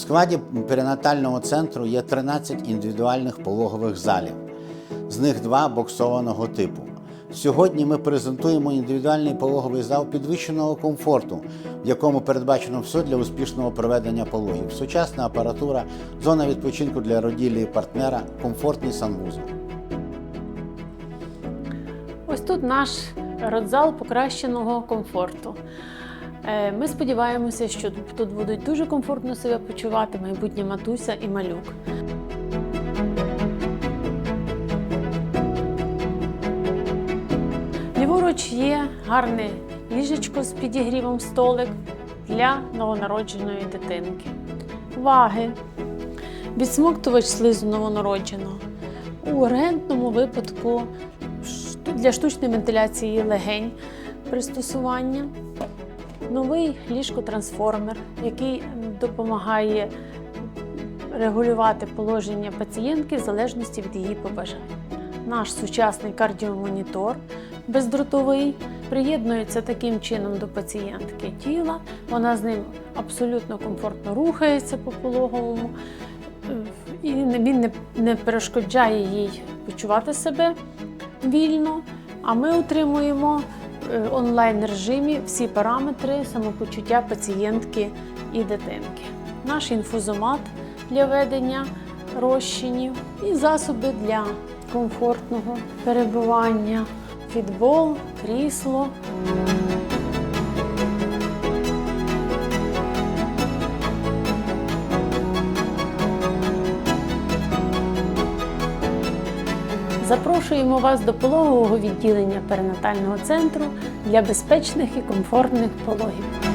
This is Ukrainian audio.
складі перинатального центру є 13 індивідуальних пологових залів, з них два боксованого типу. Сьогодні ми презентуємо індивідуальний пологовий зал підвищеного комфорту, в якому передбачено все для успішного проведення пологів. Сучасна апаратура, зона відпочинку для роділі і партнера, комфортний санвузол. Ось тут наш родзал покращеного комфорту. Е, Ми сподіваємося, що тут будуть дуже комфортно себе почувати майбутня матуся і малюк. Ліворуч є гарне ліжечко з підігрівом столик для новонародженої дитинки. Ваги, відсмоктувач слизу новонародженого. У ургентному випадку для штучної вентиляції легень пристосування. Новий ліжкотрансформер, який допомагає регулювати положення пацієнтки в залежності від її побажань. Наш сучасний кардіомонітор бездротовий приєднується таким чином до пацієнтки тіла. Вона з ним абсолютно комфортно рухається по пологовому, е, і він не, перешкоджає їй почувати себе вільно. А ми утримуємо е, онлайн режимі всі параметри самопочуття пацієнтки і дитинки. Наш інфузомат для ведення розчинів і засоби для комфортного перебування, фітбол, крісло. Запрошуємо вас до пологового відділення перинатального центру для безпечних і комфортних пологів.